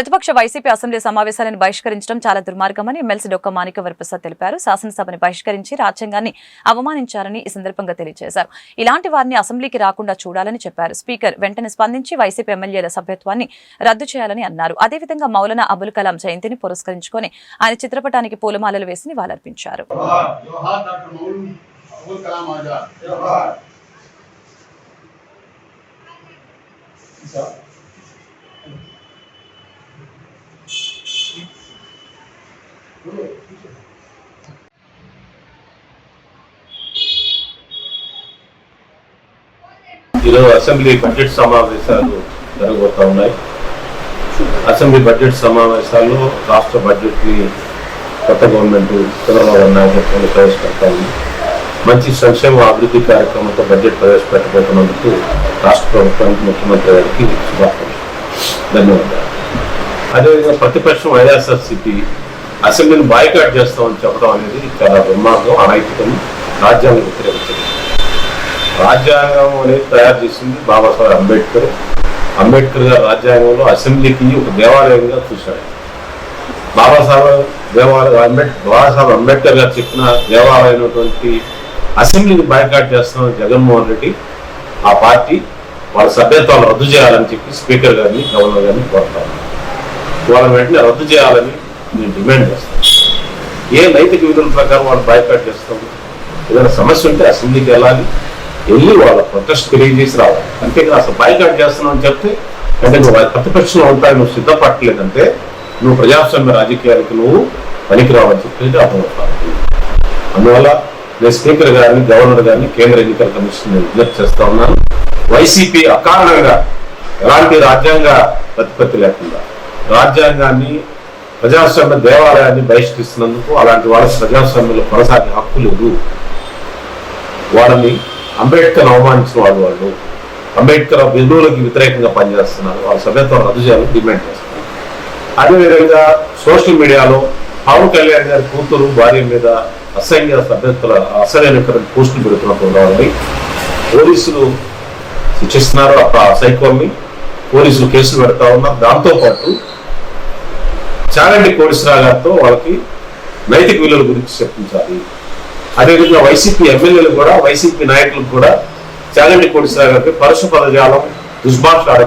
ప్రతిపక్ష YCP assembly సమావేశాలను బహిష్కరించడం చాలా దుర్మార్గమని ఎమ్మెల్సీ డొక్క మాణిక వరప్రసాద్ తెలిపారు. శాసనసభని బహిష్కరించి రాజ్యాంగాన్ని అవమానించారని ఈ సందర్భంగా తెలియజేశారు. ఇలాంటి వారిని అసెంబ్లీకి రాకుండా చూడాలని చెప్పారు. స్పీకర్ వెంటనే స్పందించి వైసీపీ ఎమ్మెల్యేల సభ్యత్వాన్ని రద్దు చేయాలని అన్నారు. అదేవిధంగా మౌలన అబుల్ కలాం జయంతిని పురస్కరించుకొని ఆయన చిత్రపటానికి పూలమాలలు వేసి నివాళులర్పించారు. Thank ఈరోజు అసెంబ్లీ బడ్జెట్ సమావేశాలు జరగబోతా ఉన్నాయి. అసెంబ్లీ బడ్జెట్ సమావేశాల్లో రాష్ట్ర బడ్జెట్ని కొత్త గవర్నమెంట్ చంద్రబాబు నాయకత్వంలో ప్రవేశపెడతా ఉంది మంచి సంక్షేమ అభివృద్ధి కార్యక్రమంతో బడ్జెట్ ప్రవేశపెట్టబోతున్నందుకు రాష్ట్ర ప్రభుత్వానికి ముఖ్యమంత్రి గారికి శుభాకాంక్షలు. ధన్యవాదాలు. అదేవిధంగా ప్రతిపక్షం వైఎస్ఆర్సీపీ అసెంబ్లీని బాయ్కాట్ చేస్తామని చెప్పడం అనేది చాలా దుర్మార్గం అనైతికం రాజ్యాంగం వ్యతిరేకించడం రాజ్యాంగం అనేది తయారు చేసింది బాబాసాహెబ్ అంబేద్కర్. అంబేద్కర్ గారు రాజ్యాంగంలో అసెంబ్లీకి ఒక దేవాలయంగా చూశాడు బాబాసాహెబ్ దేవాలయం అంబేద్కర్ బాబాసాహెబ్ అంబేద్కర్ గారు చెప్పిన దేవాలయమైనటువంటి అసెంబ్లీని బాయ్కాట్ చేస్తున్న జగన్మోహన్ రెడ్డి ఆ పార్టీ వాళ్ళ సభ్యత్వాలు రద్దు చేయాలని చెప్పి స్పీకర్ గారిని గవర్నర్ గారిని కోరుతారు. వాళ్ళ వెంటనే రద్దు చేయాలని నేను డిమాండ్ చేస్తాను. ఏ నైతిక విధుల ప్రకారం వాళ్ళు బైకాట్ చేస్తాం ఏదైనా సమస్య ఉంటే అసెంబ్లీకి వెళ్ళాలి వెళ్ళి వాళ్ళ ప్రొటెస్ట్ తెలియజేసి రావాలి. అంతేకాదు అసలు బైకాట్ చేస్తున్నావు అని చెప్తే అంటే నువ్వు ప్రతిపక్షంలో ఉంటాయి నువ్వు సిద్ధపడలేదంటే నువ్వు ప్రజాస్వామ్య రాజకీయాలకు నువ్వు పనికిరావని చెప్పేది అర్థమవుతాను అందువల్ల నేను స్పీకర్ గారిని గవర్నర్ గారిని కేంద్ర ఎన్నికల కమిషన్ విజ్ఞప్తి చేస్తా ఉన్నాను. వైసీపీ అకారణంగా ఎలాంటి రాజ్యాంగ ప్రతిపత్తి లేకుండా రాజ్యాంగాన్ని ప్రజాస్వామ్య దేవాలయాన్ని బహిష్కరిస్తున్నందుకు అలాంటి వాళ్ళ ప్రజాస్వామ్యంలో కొనసాగే హక్కు లేదు. వాళ్ళని అంబేద్కర్ అవమానించిన వాళ్ళు. వాళ్ళు అంబేద్కర్ విలువలకు వ్యతిరేకంగా పనిచేస్తున్నారు. వాళ్ళ సభ్యత్వం రద్దు చేయాలని డిమాండ్ చేస్తున్నారు. అదేవిధంగా సోషల్ మీడియాలో పవన్ కళ్యాణ్ గారి కూతురు భార్య మీద అసహ్య సభ్యత్వ అసహ్య పోస్టులు పెడుతున్నప్పుడు వాళ్ళని పోలీసులు శిక్షిస్తున్నారు. ఆ సైకోల్ని పోలీసులు కేసులు పెడతా ఉన్నారు. దాంతో పాటు చాగంటి కోడిశ్వరరావు గారితో వాళ్ళకి నైతిక విలువల గురించి చెప్పించాలి. అదేవిధంగా వైసీపీ ఎమ్మెల్యేలు కూడా వైసీపీ నాయకులకు కూడా చాగంటి కోడిశ్వరరావు గారికి పరుశు పదజాలం దుష్భాష